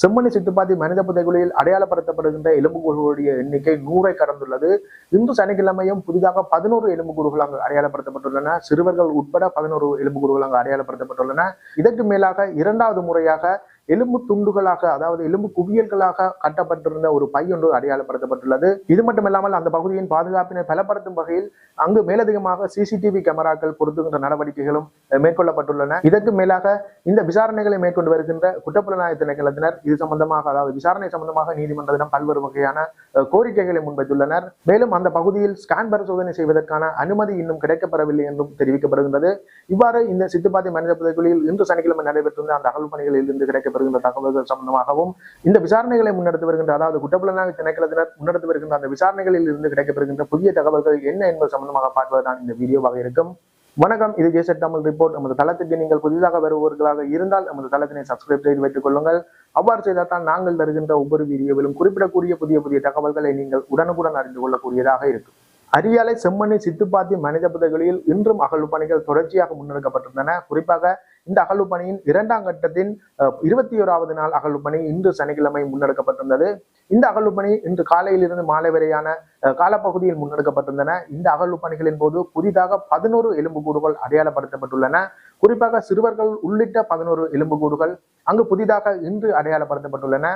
செம்மணி சித்துப்பாத்தி மனித புதைகுழியில் அடையாளப்படுத்தப்படுகின்ற எலும்புக்கூறுகளுடைய எண்ணிக்கை நூறை கடந்துள்ளது. இந்து சனிக்கிழமையும் புதிதாக பதினோரு எலும்புக்கூறுகள் அங்கு அடையாளப்படுத்தப்பட்டுள்ளன. சிறுவர்கள் உட்பட பதினோரு எலும்புக்கூறுகள் அங்கு அடையாளப்படுத்தப்பட்டுள்ளன. இதற்கு மேலாக இரண்டாவது முறையாக எலும்பு துண்டுகளாக அதாவது எலும்பு குவியல்களாக கட்டப்பட்டிருந்த ஒரு பை ஒன்று அடையாளப்படுத்தப்பட்டுள்ளது. இது மட்டுமில்லாமல் அந்த பகுதியின் பாதுகாப்பினை பலப்படுத்தும் வகையில் அங்கு மேலதிகமாக சிசிடிவி கேமராக்கள் பொருத்துகின்ற நடவடிக்கைகளும் மேற்கொள்ளப்பட்டுள்ளன. இதற்கு மேலாக இந்த விசாரணைகளை மேற்கொண்டு வருகின்ற குற்றப்புலனாய திணைக்களத்தினர் இது சம்பந்தமாக அதாவது விசாரணை சம்பந்தமாக நீதிமன்றத்திடம் பல்வேறு வகையான கோரிக்கைகளை முன்வைத்துள்ளனர். மேலும் அந்த பகுதியில் ஸ்கேன் பரிசோதனை செய்வதற்கான அனுமதி இன்னும் கிடைக்கப்பெறவில்லை என்றும் தெரிவிக்கப்படுகின்றது. இவ்வாறு இந்த சித்துப்பாத்தி மனித புதைக்குழியில் இன்று சனிக்கிழமை நடைபெற்றிருந்த அந்த அகழ்வு பணிகளில் இருந்து வருகின்ற தகவல்கள் சம்பந்தமாகவும் இந்த விசாரணைகளை முன்னெடுத்து வருகின்ற அதாவது குற்றப்புலனாய்வு திணைக்களத்தினர் முன்னெடுத்து வருகின்ற அந்த விசாரணைகளில் இருந்து கிடைக்கப்பெறுகின்ற புதிய தகவல்கள் என்ன என்பது சம்பந்தமாக பார்ப்பதுதான் இந்த வீடியோவாக இருக்கும். வணக்கம் இது ஜேசட் தமிழ் ரிப்போர்ட். நமது தளத்துக்கு நீங்கள் புதிதாக வருபவர்களாக இருந்தால் நமது தளத்தினை சப்ஸ்கிரைப் செய்து வைத்துக் கொள்ளுங்கள். அவ்வாறு செய்தால் தான் நாங்கள் தருகின்ற ஒவ்வொரு வீடியோவிலும் குறிப்பிடக்கூடிய புதிய புதிய தகவல்களை நீங்கள் உடனுக்குடன் அறிந்து கொள்ளக்கூடியதாக இருக்கும். அரியாலை செம்மண்ணி சித்துப்பாத்தி மனித புதைகளில் இன்றும் அகழ்வு பணிகள் தொடர்ச்சியாக முன்னெடுக்கப்பட்டிருந்தன. குறிப்பாக இந்த அகழ்வு பணியின் இரண்டாம் கட்டத்தின் இருபத்தி ஓராவது நாள் அகழ்வு பணி இன்று சனிக்கிழமை முன்னெடுக்கப்பட்டிருந்தது. இந்த அகழ்வு பணி இன்று காலையிலிருந்து மாலை வரையான காலப்பகுதியில் முன்னெடுக்கப்பட்டிருந்தன. இந்த அகழ்வு பணிகளின் போது புதிதாக பதினோரு எலும்புக்கூடுகள் அடையாளப்படுத்தப்பட்டுள்ளன. குறிப்பாக சிறுவர்கள் உள்ளிட்ட பதினோரு எலும்புக்கூடுகள் அங்கு புதிதாக இன்று அடையாளப்படுத்தப்பட்டுள்ளன.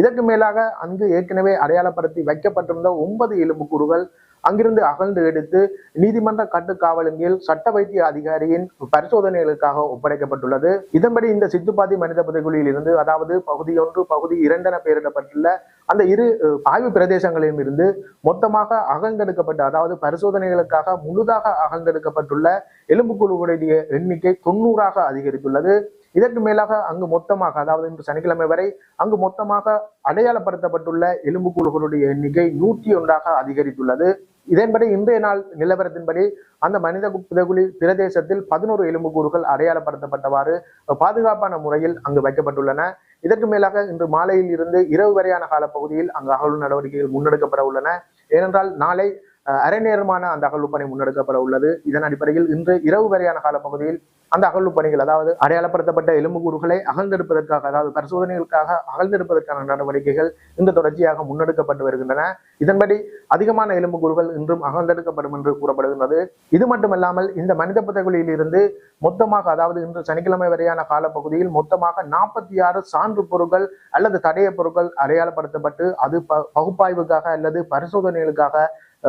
இதற்கு மேலாக அங்கு ஏற்கனவே அடையாளப்படுத்தி வைக்கப்பட்டிருந்த ஒன்பது எலும்புக்கூடுகள் அங்கிருந்து அகழ்ந்து எடுத்து நீதிமன்ற கட்டுக்காவலின் கீழ் சட்ட வைத்திய அதிகாரியின் பரிசோதனைகளுக்காக ஒப்படைக்கப்பட்டுள்ளது. இதன்படி இந்த சித்துப்பாதி மனித புதைகுழியில் இருந்து அதாவது பகுதி ஒன்று பகுதி இரண்டென பெயரிடப்பட்டுள்ள அந்த இரு ஆய்வு பிரதேசங்களிலும் இருந்து மொத்தமாக அகழ்ந்தெடுக்கப்பட்ட அதாவது பரிசோதனைகளுக்காக முழுதாக அகழ்ந்தெடுக்கப்பட்டுள்ள எலும்புக்குழுவுடைய எண்ணிக்கை தொண்ணூறாக அதிகரித்துள்ளது. இதற்கு மேலாக அங்கு மொத்தமாக அதாவது இன்று சனிக்கிழமை வரை அங்கு மொத்தமாக அடையாளப்படுத்தப்பட்டுள்ள எலும்புக்கூடுகளுடைய எண்ணிக்கை நூற்றி ஒன்றாக அதிகரித்துள்ளது. இதன்படி இன்றைய நாள் நிலவரத்தின்படி அந்த மனித குதகுலி பிரதேசத்தில் பதினோரு எலும்புக்கூறுகள் அடையாளப்படுத்தப்பட்டவாறு பாதுகாப்பான முறையில் அங்கு வைக்கப்பட்டுள்ளன. இதற்கு மேலாக இன்று மாலையில் இருந்து இரவு வரையான காலப்பகுதியில் அங்கு அகழ்வு நடவடிக்கைகள் முன்னெடுக்கப்பட உள்ளன. ஏனென்றால் நாளை அரை நேரமான அந்த அகழ்வு பணி முன்னெடுக்கப்பட உள்ளது. இதன் அடிப்படையில் இன்று இரவு வரையான காலப்பகுதியில் அந்த அகழ்வு பணிகள் அதாவது அடையாளப்படுத்தப்பட்ட எலும்புக்கூறுகளை அகழ்ந்தெடுப்பதற்காக அதாவது பரிசோதனைகளுக்காக அகழ்ந்தெடுப்பதற்கான நடவடிக்கைகள் இன்று தொடர்ச்சியாக முன்னெடுக்கப்பட்டு வருகின்றன. இதன்படி அதிகமான எலும்புக்கூறுகள் இன்றும் அகழ்ந்தெடுக்கப்படும் என்று கூறப்படுகின்றது. இது மட்டுமல்லாமல் இந்த மனித புதைகுழியில் இருந்து மொத்தமாக அதாவது இன்று சனிக்கிழமை வரையான காலப்பகுதியில் மொத்தமாக நாற்பத்தி ஆறு சான்று பொருட்கள் அல்லது தடைய பொருட்கள் அடையாளப்படுத்தப்பட்டு அது ப- பகுப்பாய்வுக்காக அல்லது பரிசோதனைகளுக்காக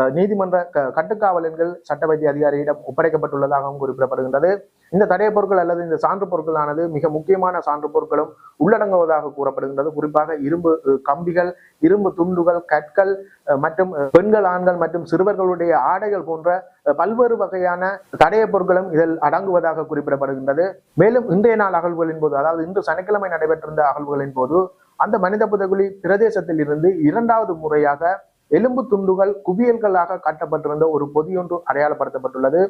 நீதிமன்ற க- கட்டுக்காவலன்கள் சட்ட வைத்திய அதிகாரியிடம் ஒப்படைக்கப்பட்டுள்ளதாகவும் குறிப்பிடப்படுகின்றது. இந்த தடைய பொருட்கள் அல்லது இந்த சான்று பொருட்களானது மிக முக்கியமான சான்று பொருட்களும் உள்ளடங்குவதாக கூறப்படுகின்றது. குறிப்பாக இரும்பு கம்பிகள் இரும்பு துண்டுகள் கற்கள் மற்றும் பெண்கள் ஆண்கள் மற்றும் சிறுவர்களுடைய ஆடைகள் போன்ற பல்வேறு வகையான தடைய பொருட்களும் இதில் அடங்குவதாக குறிப்பிடப்படுகின்றது. மேலும் இன்றைய நாள் அகழ்வுகளின் போது அதாவது இன்று சனிக்கிழமை நடைபெற்றிருந்த அகழ்வுகளின் போது அந்த மனித புதகுலி பிரதேசத்தில் இருந்து இரண்டாவது முறையாக எலும்பு துண்டுகள் குவியல்களாக கட்டப்பட்டிருந்த ஒரு பொதியொன்று அடையாளப்படுத்தப்பட்டுள்ளது.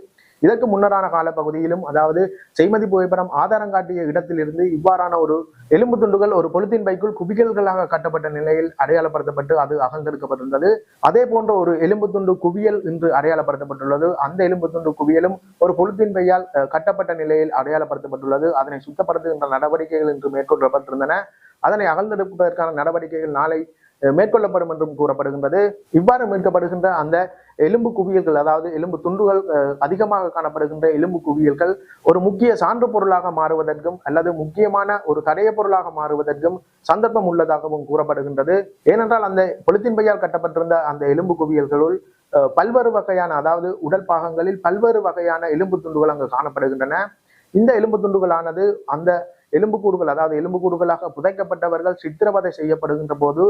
இதற்கு முன்னரான காலப்பகுதியிலும் அதாவது செய்மதி புகைப்படம் ஆதாரம் காட்டிய இடத்திலிருந்து இவ்வாறான ஒரு எலும்பு துண்டுகள் ஒரு பொலித்தீன் பைக்குள் குவியல்களாக கட்டப்பட்ட நிலையில் அடையாளப்படுத்தப்பட்டு அது அகங்கெடுக்கப்பட்டிருந்தது அதே போன்ற ஒரு எலும்பு துண்டு குவியல் இன்று அடையாளப்படுத்தப்பட்டுள்ளது. அந்த எலும்பு துண்டு குவியலும் ஒரு பொலித்தீன் பையால் கட்டப்பட்ட நிலையில் அடையாளப்படுத்தப்பட்டுள்ளது. அதனை சுத்தப்படுத்துகின்ற நடவடிக்கைகள் இன்று மேற்கொள்ளப்பட்டிருந்தன. அதனை அகழ்ந்தெடுப்பதற்கான நடவடிக்கைகள் நாளை மேற்கொள்ளப்படும் என்றும் கூறப்படுகின்றது. இவ்வாறு மீட்கப்படுகின்ற அந்த எலும்பு குவியல்கள் அதாவது எலும்பு துண்டுகள் அதிகமாக காணப்படுகின்ற எலும்பு குவியல்கள் ஒரு முக்கிய சான்று பொருளாக மாறுவதற்கும் அல்லது முக்கியமான ஒரு தடைய பொருளாக மாறுவதற்கும் சந்தர்ப்பம் உள்ளதாகவும் கூறப்படுகின்றது. ஏனென்றால் அந்த பொலித்தின் பையால் கட்டப்பட்டிருந்த அந்த எலும்பு குவியல்களுள் பல்வேறு வகையான அதாவது உடல் பாகங்களில் பல்வேறு வகையான எலும்பு துண்டுகள் அங்கு காணப்படுகின்றன. இந்த எலும்பு துண்டுகளானது அந்த எலும்புக்கூடுகள் அதாவது எலும்புக்கூடுகளாக புதைக்கப்பட்டவர்கள் சித்திரவதை செய்யப்படுகின்ற போது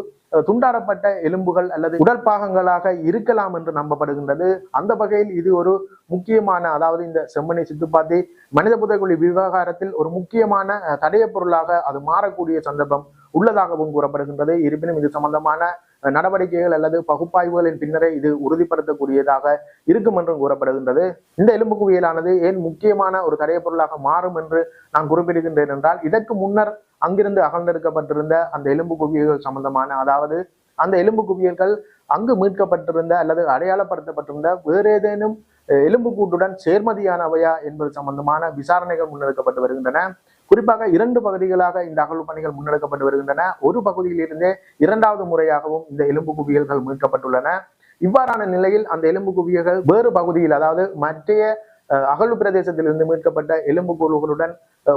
துண்டாடப்பட்ட எலும்புகள் அல்லது உடல் பாகங்களாக இருக்கலாம் என்று நம்பப்படுகின்றது. அந்த வகையில் இது ஒரு முக்கியமான அதாவது இந்த செம்மணி சித்துப்பாத்தி மனித புதைக்குழி விவகாரத்தில் ஒரு முக்கியமான தடைய பொருளாக அது மாறக்கூடிய சந்தர்ப்பம் உள்ளதாகவும் கூறப்படுகின்றது. இருப்பினும் இது சம்பந்தமான நடவடிக்கைகள் அல்லது பகுப்பாய்வுகளின் பின்னரே இது உறுதிப்படுத்தக்கூடியதாக இருக்கும் என்றும் கூறப்படுகின்றது. இந்த எலும்பு குவியலானது ஏன் முக்கியமான ஒரு தடைய பொருளாக மாறும் என்று நான் குறிப்பிடுகின்றேன் என்றால் இதற்கு முன்னர் அங்கிருந்து அகழ்ந்தெடுக்கப்பட்டிருந்த அந்த எலும்பு குவியல்கள் சம்பந்தமான அதாவது அந்த எலும்பு குவியல்கள் அங்கு மீட்கப்பட்டிருந்த அல்லது அடையாளப்படுத்தப்பட்டிருந்த வேறு ஏதேனும் கூட்டுடன் எலும்புக்கூட்டுடன் சேர்மதியானவையா என்பது சம்பந்தமான விசாரணைகள் முன்னெடுக்கப்பட்டு வருகின்றன. குறிப்பாக இரண்டு பகுதிகளாக இந்த அகழ்வு பணிகள் முன்னெடுக்கப்பட்டு வருகின்றன. ஒரு பகுதியில் இருந்தே இரண்டாவது முறையாகவும் இந்த எலும்பு குவியல்கள் மீட்கப்பட்டுள்ளன. இவ்வாறான நிலையில் அந்த எலும்பு குவியல்கள் வேறு பகுதியில் அதாவது மற்றைய அகழ்வு பிரதேசத்திலிருந்து மீட்கப்பட்ட எலும்பு குழுகளுடன்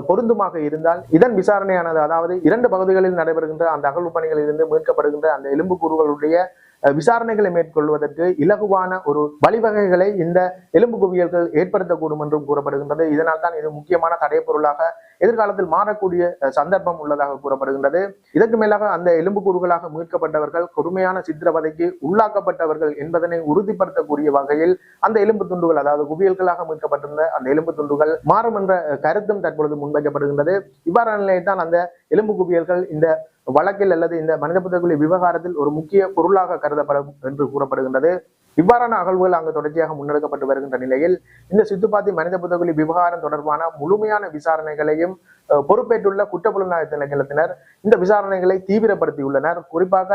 பொருந்துமாக இருந்தால் இதன் விசாரணையானது அதாவது இரண்டு பகுதிகளில் நடைபெறுகின்ற அந்த அகழ்வு பணிகளில் இருந்து மீட்கப்படுகின்ற அந்த எலும்பு கூறுகளுடைய விசாரணைகளை மேற்கொள்வதற்கு இலகுவான ஒரு வழிவகைகளை இந்த எலும்பு குவியல்கள் ஏற்படுத்தக்கூடும் என்றும் கூறப்படுகின்றது. இதனால் தான் இது முக்கியமான தடைப்பொருளாக எதிர்காலத்தில் மாறக்கூடிய சந்தர்ப்பம் உள்ளதாக கூறப்படுகின்றது. இதற்கு மேலாக அந்த எலும்புக்கூறுகளாக மீட்கப்பட்டவர்கள் கொடுமையான சித்திரவதைக்கு உள்ளாக்கப்பட்டவர்கள் என்பதனை உறுதிப்படுத்தக்கூடிய வகையில் அந்த எலும்பு துண்டுகள் அதாவது குவியல்களாக மீட்கப்பட்டிருந்த அந்த எலும்பு துண்டுகள் மாறும் என்ற கருத்தும் தற்பொழுது முன்வைக்கப்படுகின்றது. இவ்வாறான நிலையில் தான் அந்த எலும்பு குவியல்கள் இந்த வழக்கில் அல்லது இந்த மனித புத்தகுலி விவகாரத்தில் ஒரு முக்கிய பொருளாக கருதப்படும் என்று கூறப்படுகின்றது. இவ்வாறான அகழ்வுகள் அங்கு தொடர்ச்சியாக முன்னெடுக்கப்பட்டு வருகின்ற நிலையில் இந்த சித்துப்பாத்தி மனித புதகுலி விவகாரம் தொடர்பான முழுமையான விசாரணைகளையும் அஹ், பொறுப்பேற்றுள்ள குற்றப்புலனாய்வு திணைக்களத்தினர் இந்த விசாரணைகளை தீவிரப்படுத்தியுள்ளனர். குறிப்பாக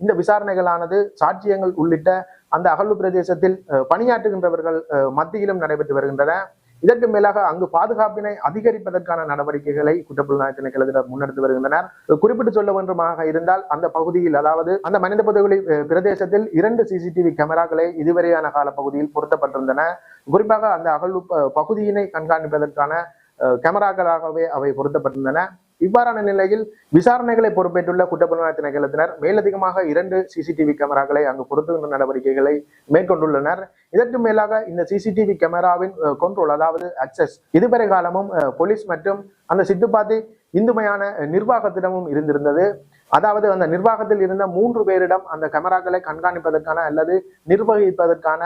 இந்த விசாரணைகளானது சாட்சியங்கள் உள்ளிட்ட அந்த அகழ்வு பிரதேசத்தில் அஹ், பணியாற்றுகின்றவர்கள் மத்தியிலும் நடைபெற்று வருகின்றன. இதற்கு மேலாக அங்கு பாதுகாப்பினை அதிகரிப்பதற்கான நடவடிக்கைகளை குற்றப்புலனாய்வு திணைக்களத்தினர் முன்னெடுத்து வருகின்றனர். குறிப்பிட்டு சொல்ல வேண்டுமாக இருந்தால் அந்த பகுதியில் அதாவது அந்த மனித பகுதிகளில் பிரதேசத்தில் இரண்டு சிசிடிவி கேமராக்களை இதுவரையான கால பகுதியில் பொருத்தப்பட்டிருந்தன. குறிப்பாக அந்த அகழ்வு பகுதியினை கண்காணிப்பதற்கான அஹ், கேமராக்களாகவே அவை பொருத்தப்பட்டிருந்தன. இவ்வாறான நிலையில் விசாரணைகளை பொறுப்பேற்றுள்ள குற்றப்புலனாய்வு திணைக்களத்தினர் மேலதிகமாக இரண்டு சிசிடிவி கேமராக்களை அங்கு பொருத்துகின்ற நடவடிக்கைகளை மேற்கொண்டுள்ளனர். இதற்கு மேலாக இந்த சிசிடிவி கேமராவின் கொண்ட்ரோல் அதாவது அக்சஸ் இதுவரை காலமும் போலீஸ் மற்றும் அந்த சித்துப்பாத்தி இந்துமையான நிர்வாகத்திடமும் இருந்திருந்தது. அதாவது அந்த நிர்வாகத்தில் இருந்த மூன்று பேரிடம் அந்த கேமராக்களை கண்காணிப்பதற்கான அல்லது நிர்வகிப்பதற்கான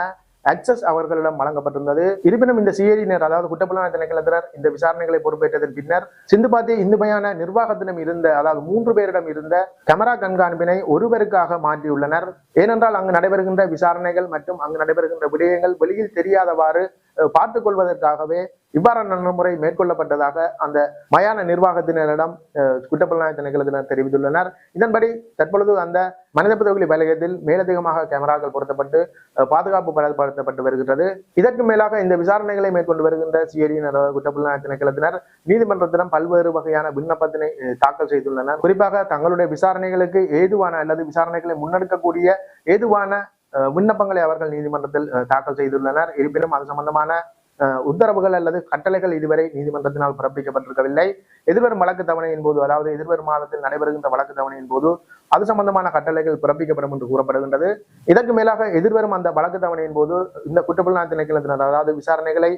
அக்சஸ் அவர்களிடம் வழங்கப்பட்டிருந்தது. இருப்பினும் இந்த சிஐடியினர் அதாவது குற்றப்புலனாய்வு திணைக்களத்தினர் இந்த விசாரணைகளை பொறுப்பேற்றதன் பின்னர் சிந்துபாத்தி இந்துமையான நிர்வாகத்திடம் இருந்த அதாவது மூன்று பேரிடம் இருந்த கேமரா கண்காணிப்பினை ஒருவருக்காக மாற்றியுள்ளனர். ஏனென்றால் அங்கு நடைபெறுகின்ற விசாரணைகள் மற்றும் அங்கு நடைபெறுகின்ற விடயங்கள் வெளியில் தெரியாதவாறு பார்த்து பார்த்துக் கொள்வதற்காகவே இவ்வாறான நடைமுறை மேற்கொள்ளப்பட்டதாக அந்த மயான நிர்வாகத்தினரிடம் அஹ், குற்றப்புலனாய்வு திணைக்களத்தினர் தெரிவித்துள்ளனர். இதன்படி தற்பொழுது அந்த மனித புதகுலி வலயத்தில் மேலதிகமாக கேமராக்கள் பொருத்தப்பட்டு பாதுகாப்பு பலப்படுத்தப்பட்டு வருகின்றது. இதற்கு மேலாக இந்த விசாரணைகளை மேற்கொண்டு வருகின்ற சிஐடியினர் குற்றப்புலனாய்வு திணைக்களத்தினர் நீதிமன்றத்திடம் பல்வேறு வகையான விண்ணப்பத்தினை தாக்கல் செய்துள்ளனர். குறிப்பாக தங்களுடைய விசாரணைகளுக்கு ஏதுவான அல்லது விசாரணைகளை முன்னெடுக்கக்கூடிய ஏதுவான விண்ணப்பங்களை அவர்கள் நீதிமன்றத்தில் தாக்கல் செய்துள்ளனர். இருப்பினும் அது சம்பந்தமான உத்தரவுகள் அல்லது கட்டளைகள் இதுவரை நீதிமன்றத்தினால் பிறப்பிக்கப்பட்டிருக்கவில்லை. எதிர்வரும் வழக்கு தவணையின் போது அதாவது எதிர்வரும் மாதத்தில் நடைபெறுகின்ற வழக்கு தவணையின் போது அது சம்பந்தமான கட்டளைகள் பிறப்பிக்கப்படும் என்று கூறப்படுகின்றது. இதற்கு மேலாக எதிர்வரும் அந்த வழக்கு தவணையின் போது இந்த குற்றப்புலனாய் திணைக்களத்தினர் அதாவது விசாரணைகளை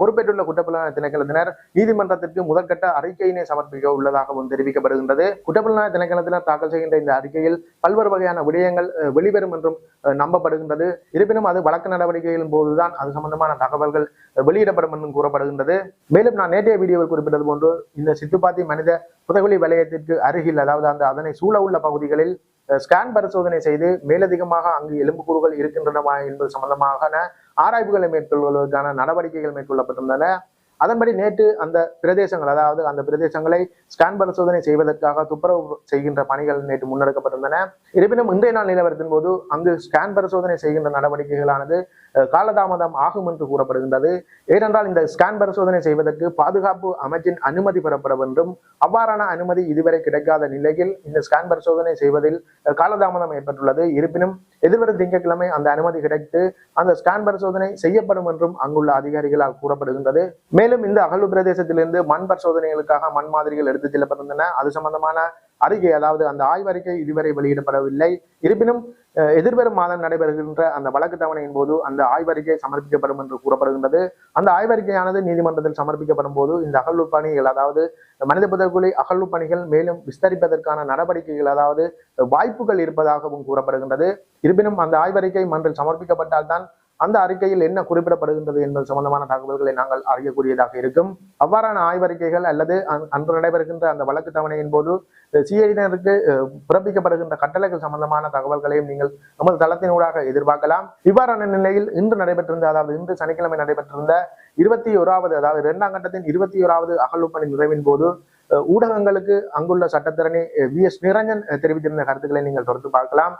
பொறுப்பேற்றுள்ள குற்றப்புலனாய்வு திணைக்களத்தினர் நீதிமன்றத்திற்கு முதற்கட்ட அறிக்கையினை சமர்ப்பிக்க உள்ளதாகவும் தெரிவிக்கப்படுகின்றது. குற்றப்புலனாய்வு திணைக்களத்தினர் தாக்கல் செய்கின்ற இந்த அறிக்கையில் பல்வேறு வகையான விடயங்கள் வெளிவரும் என்றும் நம்பப்படுகின்றது. இருப்பினும் அது வழக்கு நடவடிக்கைகளின் போதுதான் அது சம்பந்தமான தகவல்கள் வெளியிடப்படும் என்றும் கூறப்படுகின்றது. மேலும் நான் நேற்றைய வீடியோவில் குறிப்பிட்டது போன்று இந்த சித்துப்பாத்தி மனித புதகுலி வலயத்திற்கு அருகில் அதாவது அந்த அதனை சூழ உள்ள பகுதிகளில் ஸ்கேன் பரிசோதனை செய்து மேலதிகமாக அங்கு எலும்புக்கூறுகள் இருக்கின்றனவா என்பது சம்பந்தமான ஆராய்வுகளை மேற்கொள்வதற்கான நடவடிக்கைகள் மேற்கொள்ளப்பட்டிருந்தன. அதன்படி நேற்று அந்த பிரதேசங்கள் அதாவது அந்த பிரதேசங்களை ஸ்கேன் பரிசோதனை செய்வதற்காக துப்புரவு செய்கின்ற பணிகள் நேற்று முன்னெடுக்கப்பட்டிருந்தன. இருப்பினும் இன்றைய நாள் நிலவரத்தின் போது அங்கு ஸ்கேன் பரிசோதனை செய்கின்ற நடவடிக்கைகளானது காலதாமதம் ஆகும் என்று கூறப்படுகின்றது. ஏனென்றால் இந்த ஸ்கேன் பரிசோதனை செய்வதற்கு பாதுகாப்பு அமைச்சின் அனுமதி பெறப்பட வேண்டும் அவ்வாறான அனுமதி இதுவரை கிடைக்காத நிலையில் இந்த ஸ்கேன் பரிசோதனை செய்வதில் காலதாமதம் ஏற்பட்டுள்ளது. இருப்பினும் எதிர்வரும் திங்கட்கிழமை அந்த அனுமதி கிடைத்து அந்த ஸ்கேன் பரிசோதனை செய்யப்படும் என்றும் அங்குள்ள அதிகாரிகளால் கூறப்படுகின்றது. மேலும் இந்த அகழ்வு பிரதேசத்திலிருந்து மண் பரிசோதனைகளுக்காக மண் மாதிரிகள் எடுத்துச் செல்லப்பட்டிருந்தன. அது சம்பந்தமான அறிக்கை அதாவது அந்த ஆய்வறிக்கை இதுவரை வெளியிடப்படவில்லை. இருப்பினும் எதிர்வரும் மாதம் நடைபெறுகின்ற அந்த வழக்கு தவணையின் போது அந்த ஆய்வறிக்கை சமர்ப்பிக்கப்படும் என்று கூறப்படுகின்றது. அந்த ஆய்வறிக்கையானது நீதிமன்றத்தில் சமர்ப்பிக்கப்படும் போது இந்த அகழ்வு பணிகள் அதாவது மனித புதற்குழி அகழ்வு பணிகள் மேலும் விஸ்தரிப்பதற்கான நடவடிக்கைகள் அதாவது வாய்ப்புகள் இருப்பதாகவும் கூறப்படுகின்றது. இருப்பினும் அந்த ஆய்வறிக்கை மன்றில் சமர்ப்பிக்கப்பட்டால்தான் அந்த அறிக்கையில் என்ன குறிப்பிடப்படுகின்றது என்பது சம்பந்தமான தகவல்களை நாங்கள் அறியக்கூடியதாக இருக்கும். அவ்வாறான ஆய்வறிக்கைகள் அல்லது அன்று நடைபெறுகின்ற அந்த வழக்கு தவணையின் போது சிஐடியினருக்கு பிறப்பிக்கப்படுகின்ற கட்டளைகள் சம்பந்தமான தகவல்களையும் நீங்கள் நமது தளத்தினூடாக எதிர்பார்க்கலாம். இவ்வாறான நிலையில் இன்று நடைபெற்றிருந்த அதாவது இன்று சனிக்கிழமை நடைபெற்றிருந்த இருபத்தி ஓராவது அதாவது இரண்டாம் கட்டத்தின் இருபத்தி ஓராவது அகழ்வுப்பணி நிறைவின் போது அஹ், ஊடகங்களுக்கு அங்குள்ள சட்டத்திறனை வி எஸ் நிரஞ்சன் தெரிவித்திருந்த கருத்துக்களை நீங்கள் தொடர்ந்து பார்க்கலாம்.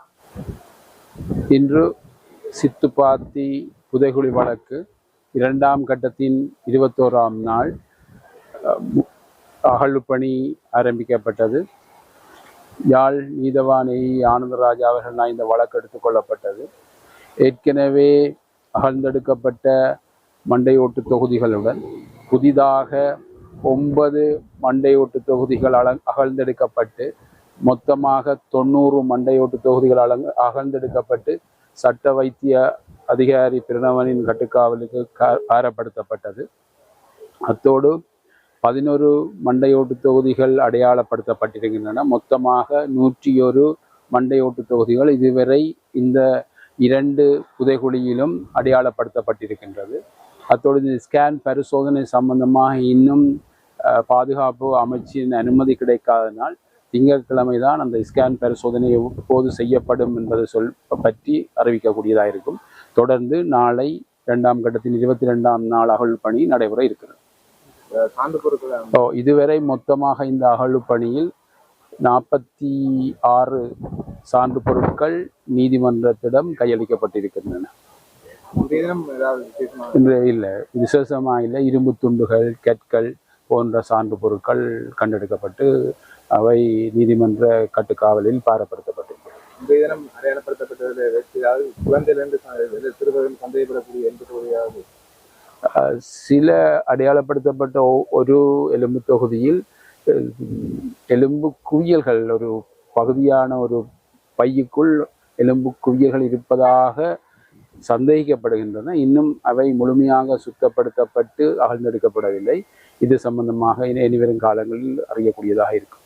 இன்று சித்துப்பாத்தி புதைகுழி வழக்கு இரண்டாம் கட்டத்தின் இருபத்தோராம் நாள் அகழ்வுப்பணி ஆரம்பிக்கப்பட்டது. யாழ் நீதவானை ஆனந்தராஜா அவர்கள் இந்த வழக்கு எடுத்துக்கொள்ளப்பட்டது ஏற்கனவே அகழ்ந்தெடுக்கப்பட்ட மண்டையோட்டு தொகுதிகளுடன் புதிதாக ஒன்பது மண்டையோட்டு தொகுதிகள் அல அகழ்ந்தெடுக்கப்பட்டு மொத்தமாக தொண்ணூறு மண்டையோட்டு தொகுதிகள் அலங் அகழ்ந்தெடுக்கப்பட்டு சட்ட வைத்திய அதிகாரி பிரணவனின் கட்டுக்காவலுக்கு காரப்படுத்தப்பட்டது அத்தோடு பதினொரு மண்டையோட்டு தொகுதிகள் அடையாளப்படுத்தப்பட்டிருக்கின்றன. மொத்தமாக நூற்றி ஒரு மண்டையோட்டு தொகுதிகள் இதுவரை இந்த இரண்டு புதைகுழியிலும் அடையாளப்படுத்தப்பட்டிருக்கின்றது. அத்தோடு இந்த ஸ்கேன் பரிசோதனை சம்பந்தமாக இன்னும் பாதுகாப்பு அமைச்சின் அனுமதி கிடைக்காதனால் திங்கட்கிழமை தான் அந்த ஸ்கேன் பரிசோதனை எப்போது செய்யப்படும் என்பதை சொல் பற்றி அறிவிக்கக்கூடியதாக இருக்கும். தொடர்ந்து நாளை இரண்டாம் கட்டத்தின் இருபத்தி ரெண்டாம் நாள் அகழ் பணி நடைபெற இருக்கிறது. ஓ இதுவரை மொத்தமாக இந்த அகழ்வு பணியில் நாற்பத்தி ஆறு சான்று பொருட்கள் நீதிமன்றத்திடம் கையளிக்கப்பட்டிருக்கின்றன. இல்லை விசேஷமாக இல்லை இரும்பு துண்டுகள் கற்கள் போன்ற சான்று பொருட்கள் கண்டெடுக்கப்பட்டு அவை நீதிமன்ற கட்டுக்காவலில் பாரப்படுத்தப்பட்டிருக்கிறது. இன்றைய தினம் அடையாளப்படுத்தப்பட்டதில் ஏதாவது குழந்தையிலிருந்து சிறுவர்கள் சந்தேகப்படக்கூடிய அஹ் சில அடையாளப்படுத்தப்பட்ட ஒரு எலும்பு தொகுதியில் எலும்பு குவியல்கள் ஒரு பகுதியான ஒரு பையுக்குள் எலும்பு குவியல்கள் இருப்பதாக சந்தேகிக்கப்படுகின்றன. இன்னும் அவை முழுமையாக சுத்தப்படுத்தப்பட்டு அகழ்ந்தெடுக்கப்படவில்லை. இது சம்பந்தமாக இனி இனிவரும் காலங்களில் அறியக்கூடியதாக இருக்கும்.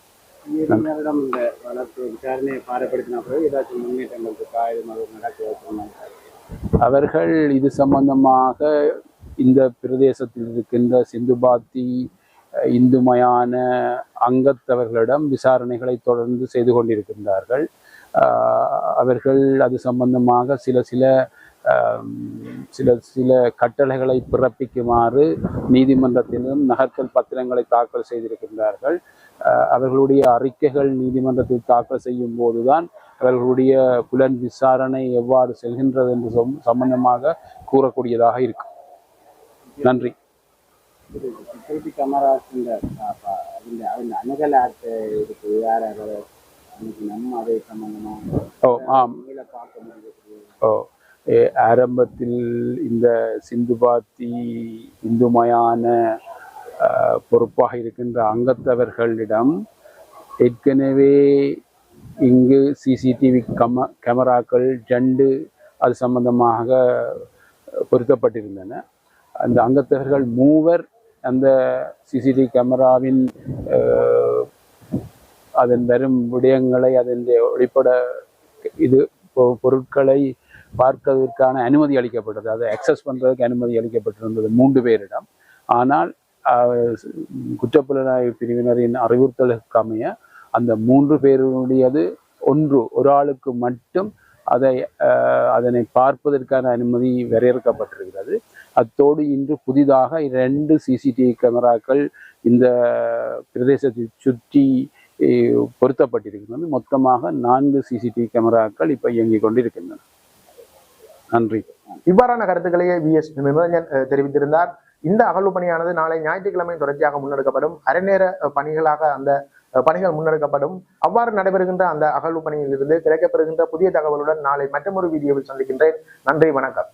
நீதிமன்றம் இந்த வழக்கு விசாரணையை பாரப்படுத்தின பிறகு ஏதாச்சும் முன்னேற்றங்கள் இருக்கா இது மாதிரி நடக்க அவர்கள் இது சம்பந்தமாக இந்த பிரதேசத்தில் இருக்கின்ற சிந்துபாத்தி இந்துமயான அங்கத்தவர்களிடம் விசாரணைகளை தொடர்ந்து செய்து கொண்டிருக்கின்றார்கள். அவர்கள் அது சம்பந்தமாக சில சில சில சில கட்டளைகளை பிறப்பிக்குமாறு நீதிமன்றத்திலும் நகர்த்தல் பத்திரங்களை தாக்கல் செய்திருக்கின்றார்கள். அவர்களுடைய அறிக்கைகள் நீதிமன்றத்தில் தாக்கல் செய்யும் போதுதான் அவர்களுடைய புலன் விசாரணை எவ்வாறு செல்கின்றது என்று சம்- சம்பந்தமாக கூறக்கூடியதாக இருக்கும். நன்றி. இந்த அந்த அணுகல் ஆக்ட் இருக்கு யார் நம்ம அதை சம்பந்தமாக ஓ ஆம். ஓ ஆரம்பத்தில் இந்த சிந்துபாத்தி இந்துமயான ஆஹ், பொறுப்பாக இருக்கின்ற அங்கத்தவர்களிடம் ஏற்கனவே இங்கு சிசிடிவி கம கேமராக்கள் ஜண்டு அது சம்பந்தமாக பொருத்தப்பட்டிருந்தன. அந்த அங்கத்தவர்கள் மூவர் அந்த சிசிடிவி கேமராவின் அதன் வரும் விடயங்களை அதன் ஒளிப்பட இது பொ- பொருட்களை பார்ப்பதற்கான அனுமதி அளிக்கப்பட்டது. அதை அக்சஸ் பண்ணுறதுக்கு அனுமதி அளிக்கப்பட்டிருந்தது மூன்று பேரிடம். ஆனால் குற்றப்புலனாய்வு பிரிவினரின் அறிவுறுத்தலுக்கு அமைய அந்த மூன்று பேருடையது ஒன்று ஒரு ஆளுக்கு மட்டும் அதை அதனை பார்ப்பதற்கான அனுமதி வரையறுக்கப்பட்டிருக்கிறது. அத்தோடு இன்று புதிதாக இரண்டு சிசிடிவி கேமராக்கள் இந்த பிரதேசத்தை சுற்றி பொருத்தப்பட்டிருக்கிறது மொத்தமாக நான்கு சிசிடிவி கேமராக்கள் இப்போ இயங்கிக் கொண்டிருக்கின்றன. நன்றி. இவ்வாறான கருத்துக்களையே வி எஸ் நிரஞ்சன் தெரிவித்திருந்தார். இந்த அகழ்வு பணியானது நாளை ஞாயிற்றுக்கிழமை தொடர்ச்சியாக முன்னெடுக்கப்படும். அரைநேர பணிகளாக அந்த பணிகள் முன்னெடுக்கப்படும். அவ்வாறு நடைபெறுகின்ற அந்த அகழ்வு பணியில் இருந்து கிடைக்கப்பெறுகின்ற புதிய தகவலுடன் நாளை மற்றொரு வீடியோவில் சந்திக்கின்றேன். நன்றி வணக்கம்.